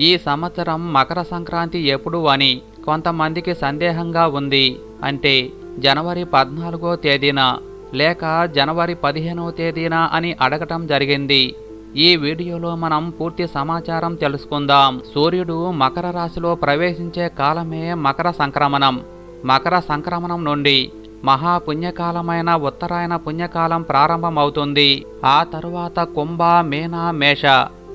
ఈ సంవత్సరం మకర సంక్రాంతి ఎప్పుడు అని కొంతమందికి సందేహంగా ఉంది అంటే జనవరి పద్నాలుగో తేదీన లేక జనవరి పదిహేనవ తేదీన అని అడగటం జరిగింది. ఈ వీడియోలో మనం పూర్తి సమాచారం తెలుసుకుందాం. సూర్యుడు మకర రాశిలో ప్రవేశించే కాలమే మకర సంక్రమణం. మకర సంక్రమణం నుండి మహాపుణ్యకాలమైన ఉత్తరాయణ పుణ్యకాలం ప్రారంభమవుతుంది. ఆ తరువాత కుంభ మేన మేష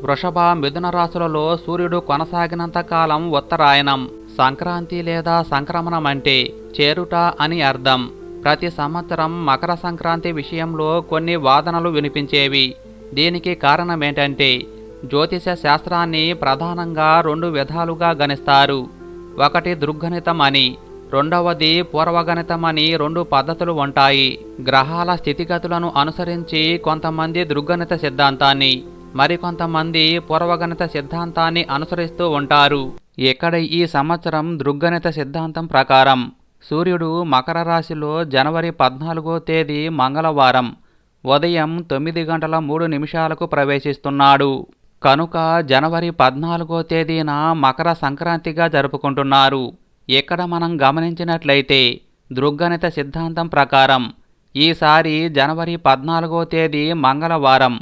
వృషభ మిథున రాశులలో సూర్యుడు కొనసాగినంత కాలం ఉత్తరాయణం. సంక్రాంతి లేదా సంక్రమణం అంటే చేరుట అని అర్థం. ప్రతి సంవత్సరం మకర సంక్రాంతి విషయంలో కొన్ని వాదనలు వినిపించేవి. దీనికి కారణమేంటంటే జ్యోతిష శాస్త్రాన్ని ప్రధానంగా రెండు విధాలుగా గణిస్తారు. ఒకటి దృగ్గణితం అని రెండవది పూర్వగణితం అని రెండు పద్ధతులు ఉంటాయి. గ్రహాల స్థితిగతులను అనుసరించి కొంతమంది దృగ్గణిత సిద్ధాంతాన్ని మరికొంతమంది పూర్వగణిత సిద్ధాంతాన్ని అనుసరిస్తూ ఉంటారు. ఇక్కడ ఈ సంవత్సరం దృగ్గణిత సిద్ధాంతం ప్రకారం సూర్యుడు మకర రాశిలో జనవరి పద్నాలుగో తేదీ మంగళవారం ఉదయం తొమ్మిది గంటల మూడు నిమిషాలకు ప్రవేశిస్తున్నాడు. కనుక జనవరి పద్నాలుగో తేదీన మకర సంక్రాంతిగా జరుపుకుంటున్నారు. ఇక్కడ మనం గమనించినట్లయితే దృగ్గణిత సిద్ధాంతం ప్రకారం ఈసారి జనవరి పద్నాలుగో తేదీ మంగళవారం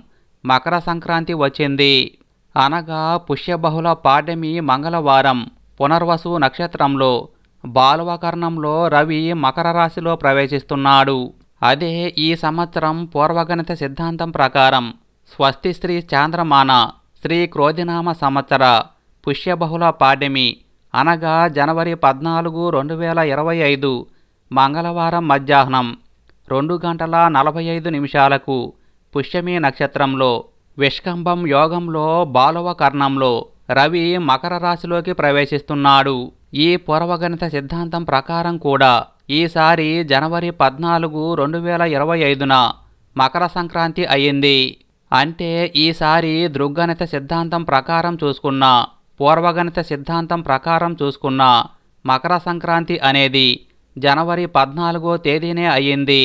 మకర సంక్రాంతి వచ్చింది. అనగా పుష్యబహుళ పాడ్యమి మంగళవారం పునర్వసు నక్షత్రంలో బాలువకర్ణంలో రవి మకర రాశిలో ప్రవేశిస్తున్నాడు. అదే ఈ సంవత్సరం పూర్వగణిత సిద్ధాంతం ప్రకారం స్వస్తి శ్రీ చాంద్రమాన శ్రీ క్రోధినామ సంవత్సర పుష్యబహుళ పాడ్యమి. అనగా జనవరి పద్నాలుగు రెండు వేల ఇరవై ఐదు మంగళవారం మధ్యాహ్నం రెండు గంటల నలభై ఐదు నిమిషాలకు పుష్యమి నక్షత్రంలో విష్కంభం యోగంలో బాలవ కర్ణంలో రవి మకర రాశిలోకి ప్రవేశిస్తున్నాడు. ఈ పూర్వగణిత సిద్ధాంతం ప్రకారం కూడా ఈసారి జనవరి పద్నాలుగు రెండు వేల ఇరవై ఐదున మకర సంక్రాంతి అయింది అంటే ఈసారి దృగ్గణిత సిద్ధాంతం ప్రకారం చూసుకున్న పూర్వగణిత సిద్ధాంతం ప్రకారం చూసుకున్న మకర సంక్రాంతి అనేది జనవరి పద్నాలుగో తేదీనే అయ్యింది.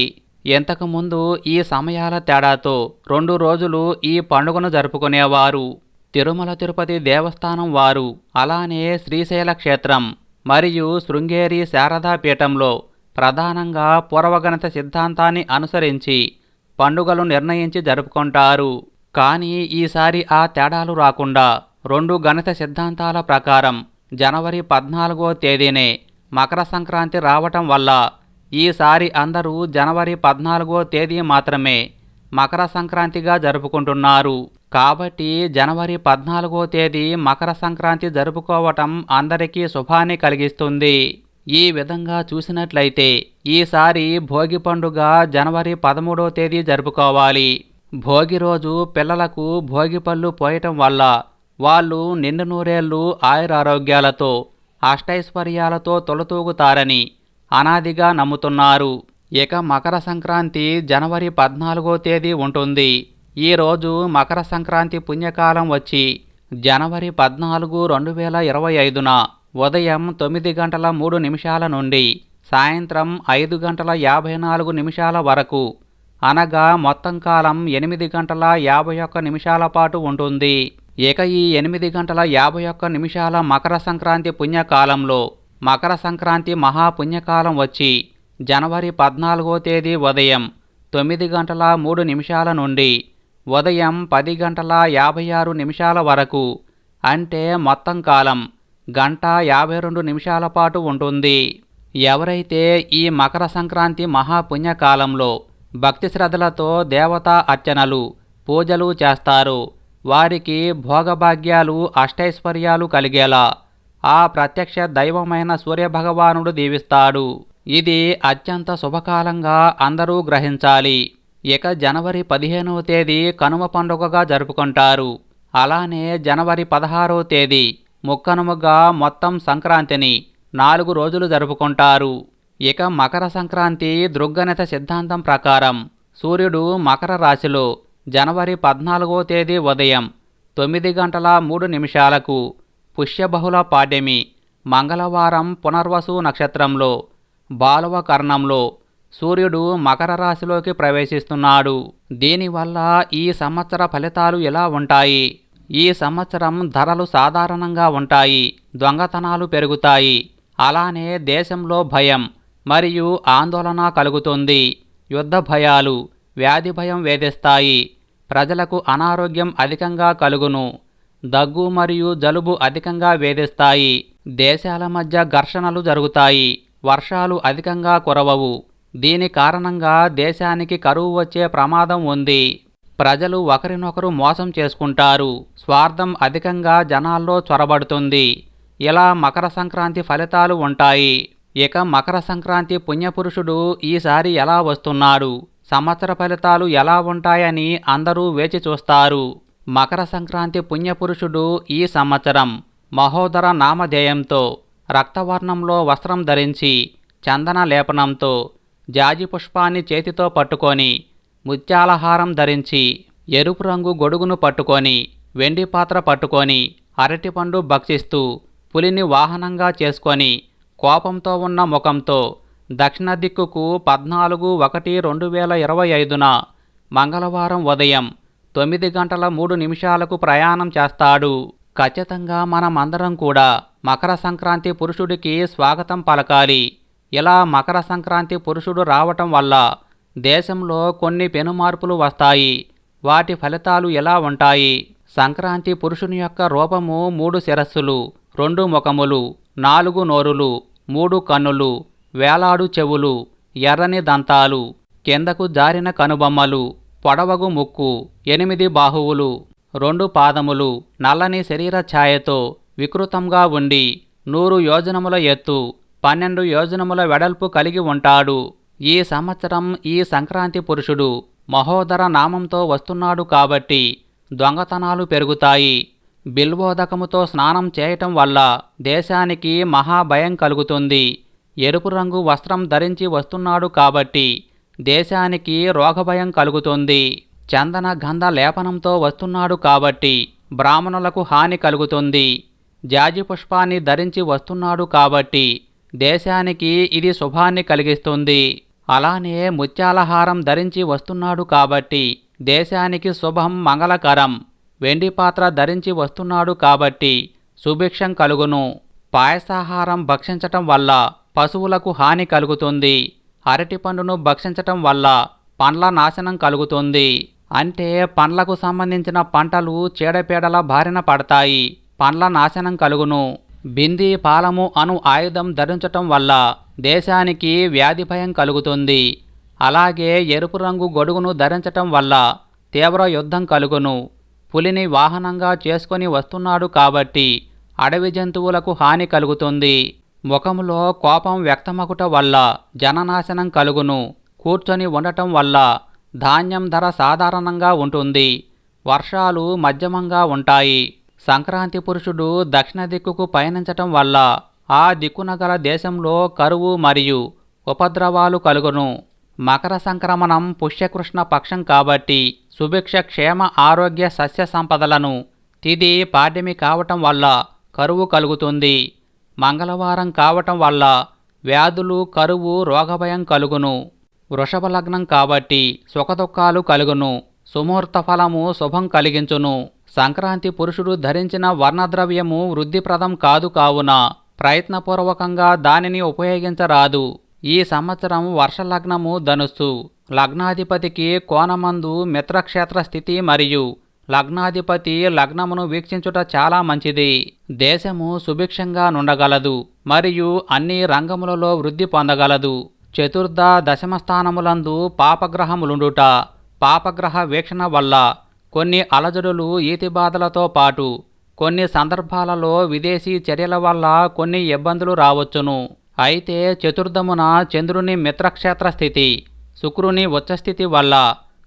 ఇంతకుముందు ఈ సమయాల తేడాతో రెండు రోజులు ఈ పండుగను జరుపుకునేవారు. తిరుమల తిరుపతి దేవస్థానం వారు అలానే శ్రీశైల క్షేత్రం మరియు శృంగేరి శారదా పీఠంలో ప్రధానంగా పూర్వగణిత సిద్ధాంతాన్ని అనుసరించి పండుగలు నిర్ణయించి జరుపుకుంటారు. కానీ ఈసారి ఆ తేడాలు రాకుండా రెండు గణిత సిద్ధాంతాల ప్రకారం జనవరి పద్నాలుగో తేదీనే మకర సంక్రాంతి రావటం వల్ల ఈసారి అందరూ జనవరి పద్నాలుగో తేదీ మాత్రమే మకర సంక్రాంతిగా జరుపుకుంటున్నారు. కాబట్టి జనవరి పద్నాలుగో తేదీ మకర సంక్రాంతి జరుపుకోవటం అందరికీ శుభాన్ని కలిగిస్తుంది. ఈ విధంగా చూసినట్లయితే ఈసారి భోగి పండుగ జనవరి పదమూడో తేదీ జరుపుకోవాలి. భోగి రోజు పిల్లలకు భోగి పళ్ళు పోయటం వల్ల వాళ్ళు నిండు నూరేళ్ళు ఆయురారోగ్యాలతో అష్టైశ్వర్యాలతో తొలతూగుతారని అనాదిగా నమ్ముతున్నారు. ఇక మకర సంక్రాంతి జనవరి పద్నాలుగో తేదీ ఉంటుంది. ఈరోజు మకర సంక్రాంతి పుణ్యకాలం వచ్చి జనవరి పద్నాలుగు రెండు వేల ఇరవై ఐదున ఉదయం తొమ్మిది గంటల మూడు నిమిషాల నుండి సాయంత్రం ఐదు గంటల యాభై నాలుగు నిమిషాల వరకు అనగా మొత్తం కాలం ఎనిమిది గంటల యాభై ఒక్క నిమిషాల పాటు ఉంటుంది. ఇక ఈ ఎనిమిది గంటల యాభై ఒక్క నిమిషాల మకర సంక్రాంతి పుణ్యకాలంలో మకర సంక్రాంతి మహాపుణ్యకాలం వచ్చి జనవరి పద్నాలుగో తేదీ ఉదయం తొమ్మిది గంటల మూడు నిమిషాల నుండి ఉదయం పది గంటల యాభై ఆరు నిమిషాల వరకు అంటే మొత్తం కాలం గంట యాభై రెండు నిమిషాల పాటు ఉంటుంది. ఎవరైతే ఈ మకర సంక్రాంతి మహాపుణ్యకాలంలో భక్తి శ్రద్ధలతో దేవతా అర్చనలు పూజలు చేస్తారు వారికి భోగభాగ్యాలు అష్టైశ్వర్యాలు కలిగేలా ఆ ప్రత్యక్ష దైవమైన సూర్యభగవానుడు దీవిస్తాడు. ఇది అత్యంత శుభకాలంగా అందరూ గ్రహించాలి. ఇక జనవరి పదిహేనవ తేదీ కనుమ పండుగగా జరుపుకుంటారు. అలానే జనవరి పదహారవ తేదీ ముక్కనుమగా మొత్తం సంక్రాంతిని నాలుగు రోజులు జరుపుకుంటారు. ఇక మకర సంక్రాంతి దృగ్గణిత సిద్ధాంతం ప్రకారం సూర్యుడు మకర రాశిలో జనవరి పద్నాలుగో తేదీ ఉదయం తొమ్మిది గంటల మూడు నిమిషాలకు పుష్యబహుళ పాడ్యమి మంగళవారం పునర్వసు నక్షత్రంలో బాలువ కర్ణంలో సూర్యుడు మకర రాశిలోకి ప్రవేశిస్తున్నాడు. దీనివల్ల ఈ సంవత్సర ఫలితాలు ఎలా ఉంటాయి? ఈ సంవత్సరం ధరలు సాధారణంగా ఉంటాయి దొంగతనాలు పెరుగుతాయి. అలానే దేశంలో భయం మరియు ఆందోళన కలుగుతుంది. యుద్ధ భయాలు వ్యాధి భయం వేధిస్తాయి. ప్రజలకు అనారోగ్యం అధికంగా కలుగును. దగ్గు మరియు జలుబు అధికంగా వేధిస్తాయి. దేశాల మధ్య ఘర్షణలు జరుగుతాయి. వర్షాలు అధికంగా కురవవు. దీని కారణంగా దేశానికి కరువు వచ్చే ప్రమాదం ఉంది. ప్రజలు ఒకరినొకరు మోసం చేసుకుంటారు. స్వార్థం అధికంగా జనాల్లో చొరబడుతుంది. ఇలా మకర సంక్రాంతి ఫలితాలు ఉంటాయి. ఇక మకర సంక్రాంతి పుణ్యపురుషుడు ఈసారి ఎలా వస్తున్నాడు? సంవత్సర ఫలితాలు ఎలా ఉంటాయని అందరూ వేచి చూస్తారు. మకర సంక్రాంతి పుణ్యపురుషుడు ఈ సంవత్సరం మహోదర నామధేయంతో రక్తవర్ణంలో వస్త్రం ధరించి చందన లేపనంతో జాజి పుష్పాన్ని చేతితో పట్టుకొని ముత్యాలహారం ధరించి ఎరుపు రంగు గొడుగును పట్టుకొని వెండి పాత్ర పట్టుకొని అరటిపండు భక్షిస్తూ పులిని వాహనంగా చేసుకొని కోపంతో ఉన్న ముఖంతో దక్షిణ దిక్కుకు పద్నాలుగు ఒకటి రెండు వేల ఇరవై ఐదున మంగళవారం ఉదయం తొమ్మిది గంటల మూడు నిమిషాలకు ప్రయాణం చేస్తాడు. ఖచ్చితంగా మనమందరం కూడా మకర సంక్రాంతి పురుషుడికి స్వాగతం పలకాలి. ఇలా మకర సంక్రాంతి పురుషుడు రావటం వల్ల దేశంలో కొన్ని పెనుమార్పులు వస్తాయి. వాటి ఫలితాలు ఎలా ఉంటాయి? సంక్రాంతి పురుషుని యొక్క రూపము మూడు శిరస్సులు రెండు ముఖములు నాలుగు నోరులు మూడు కన్నులు వేలాడు చెవులు ఎర్రని దంతాలు కిందకు జారిన కనుబొమ్మలు పొడవగు ముక్కు ఎనిమిది బాహువులు రెండు పాదములు నల్లని శరీర ఛాయతో వికృతంగా ఉండి నూరు యోజనముల ఎత్తు పన్నెండు యోజనముల వెడల్పు కలిగి ఉంటాడు. ఈ సంవత్సరం ఈ సంక్రాంతి పురుషుడు మహోదర నామంతో వస్తున్నాడు కాబట్టి దొంగతనాలు పెరుగుతాయి. బిల్వోదకముతో స్నానం చేయటం వల్ల దేశానికి మహాభయం కలుగుతుంది. ఎరుపు రంగు వస్త్రం ధరించి వస్తున్నాడు కాబట్టి దేశానికి రోగభయం కలుగుతుంది. చందన గంధ లేపనంతో వస్తున్నాడు కాబట్టి బ్రాహ్మణులకు హాని కలుగుతుంది. జాజి పుష్పాన్ని ధరించి వస్తున్నాడు కాబట్టి దేశానికి ఇది శుభాన్ని కలిగిస్తుంది. అలానే ముత్యాలహారం ధరించి వస్తున్నాడు కాబట్టి దేశానికి శుభం మంగళకరం. వెండి పాత్ర ధరించి వస్తున్నాడు కాబట్టి సుభిక్షం కలుగును. పాయసాహారం భక్షించటం వల్ల పశువులకు హాని కలుగుతుంది. అరటి పండును భక్షించటం వల్ల పండ్ల నాశనం కలుగుతుంది. అంటే పండ్లకు సంబంధించిన పంటలు చీడపీడల బారిన పడతాయి. పండ్ల నాశనం కలుగును. బింది పాలము అను ఆయుధం ధరించటం వల్ల దేశానికి వ్యాధి భయం కలుగుతుంది. అలాగే ఎరుపు రంగు గొడుగును ధరించటం వల్ల తీవ్ర యుద్ధం కలుగును. పులిని వాహనంగా చేసుకొని వస్తున్నాడు కాబట్టి అడవి జంతువులకు హాని కలుగుతుంది. ముఖములో కోపం వ్యక్తమగుట వల్ల జననాశనం కలుగును. కూర్చొని ఉండటం వల్ల ధాన్యం ధర సాధారణంగా ఉంటుంది. వర్షాలు మధ్యమంగా ఉంటాయి. సంక్రాంతి పురుషుడు దక్షిణ దిక్కుకు పయనించటం వల్ల ఆ దిక్కున గల దేశంలో కరువు మరియు ఉపద్రవాలు కలుగును. మకర సంక్రమణం పుష్యకృష్ణ పక్షం కాబట్టి సుభిక్ష క్షేమ ఆరోగ్య సస్య సంపదలను తిది పాడ్యమి కావటం వల్ల కరువు కలుగుతుంది. మంగళవారం కావటం వల్ల వ్యాధులు కరువు రోగభయం కలుగును. వృషభ లగ్నం కాబట్టి సుఖదుఖాలు కలుగును. సుముహూర్త ఫలము శుభం కలిగించును. సంక్రాంతి పురుషుడు ధరించిన వర్ణద్రవ్యము వృద్ధిప్రదం కాదు కావున ప్రయత్నపూర్వకంగా దానిని ఉపయోగించరాదు. ఈ సంవత్సరం వర్షలగ్నము ధనుస్సు. లగ్నాధిపతికి కోణమందు మిత్రక్షేత్ర స్థితి మరియు లగ్నాధిపతి లగ్నమును వీక్షించుట చాలా మంచిది. దేశము సుభిక్షంగా నుండగలదు మరియు అన్ని రంగములలో వృద్ధి పొందగలదు. చతుర్థ దశమ స్థానములందు పాపగ్రహములుండుట పాపగ్రహ వీక్షణ వల్ల కొన్ని అలజడులు ఈతి బాధలతో పాటు కొన్ని సందర్భాలలో విదేశీ చర్యల వల్ల కొన్ని ఇబ్బందులు రావచ్చును. అయితే చతుర్థమున చంద్రుని మిత్రక్షేత్ర స్థితి శుక్రుని ఉచ్చస్థితి వల్ల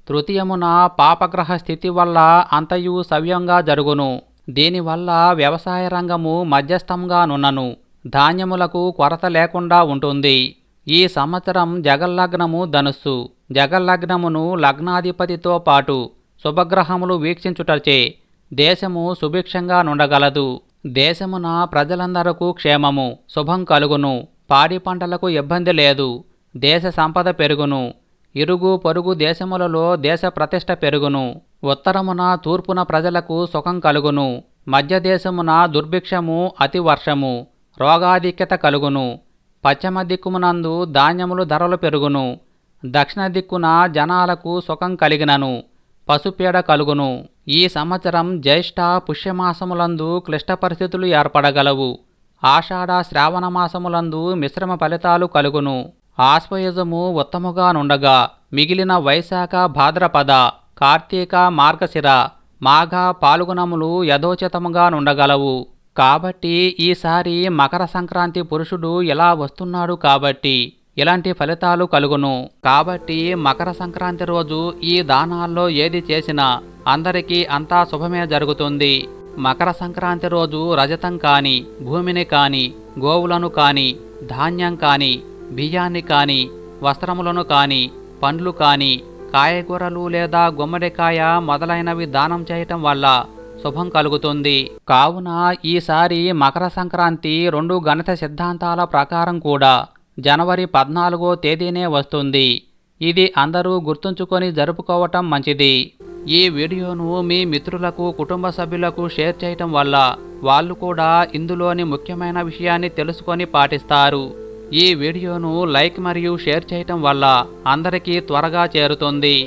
తృతీయమున పాపగ్రహ స్థితి వల్ల అంతయు సవ్యంగా జరుగును. దీనివల్ల వ్యవసాయ రంగము మధ్యస్థంగా నున్నను. ధాన్యములకు కొరత లేకుండా ఉంటుంది. ఈ సంవత్సరం జగల్లగ్నము ధనుస్సు. జగల్లగ్నమును లగ్నాధిపతితో పాటు శుభగ్రహములు వీక్షించుటచే దేశము సుభిక్షంగా నుండగలదు. దేశమున ప్రజలందరకు క్షేమము శుభం కలుగును. పాడి పంటలకు ఇబ్బంది లేదు. దేశ సంపద పెరుగును. ఇరుగు పొరుగు దేశములలో దేశ ప్రతిష్ట పెరుగును. ఉత్తరమున తూర్పున ప్రజలకు సుఖం కలుగును. మధ్యదేశమున దుర్భిక్షము అతి వర్షము రోగాధిక్యత కలుగును. పశ్చిమ దిక్కుమునందు ధాన్యములు ధరలు పెరుగును. దక్షిణ దిక్కున జనాలకు సుఖం కలిగినను పశుపీడ కలుగును. ఈ సంవత్సరం జ్యేష్ఠ పుష్యమాసములందు క్లిష్ట పరిస్థితులు ఏర్పడగలవు. ఆషాఢ శ్రావణ మాసములందు మిశ్రమ ఫలితాలు కలుగును. ఆశ్వయుజము ఉత్తముగానుండగా మిగిలిన వైశాఖ భాద్రపద కార్తీక మార్గశిర మాఘ పాల్గొనములు యథోచితముగానుండగలవు. కాబట్టి ఈసారి మకర సంక్రాంతి పురుషుడు ఇలా వస్తున్నాడు కాబట్టి ఇలాంటి ఫలితాలు కలుగును. కాబట్టి మకర సంక్రాంతి రోజు ఈ దానాల్లో ఏది చేసినా అందరికీ అంతా శుభమే జరుగుతుంది. మకర సంక్రాంతి రోజు రజతం కాని భూమిని కాని గోవులను కాని ధాన్యం కాని బియ్యాన్ని కాని వస్త్రములను కాని పండ్లు కాని కాయగూరలు లేదా గుమ్మడికాయ మొదలైనవి దానం చేయటం వల్ల శుభం కలుగుతుంది. కావున ఈసారి మకర సంక్రాంతి రెండు గణిత సిద్ధాంతాల ప్రకారం కూడా జనవరి పద్నాలుగో తేదీనే వస్తుంది. ఇది అందరూ గుర్తుంచుకొని జరుపుకోవటం మంచిది. ఈ వీడియోను మీ మిత్రులకు కుటుంబ సభ్యులకు షేర్ చేయటం వల్ల వాళ్ళు కూడా ఇందులోని ముఖ్యమైన విషయాన్ని తెలుసుకొని పాటిస్తారు. ఈ వీడియోను లైక్ మరియు షేర్ చేయటం వల్ల అందరికీ త్వరగా చేరుతుంది.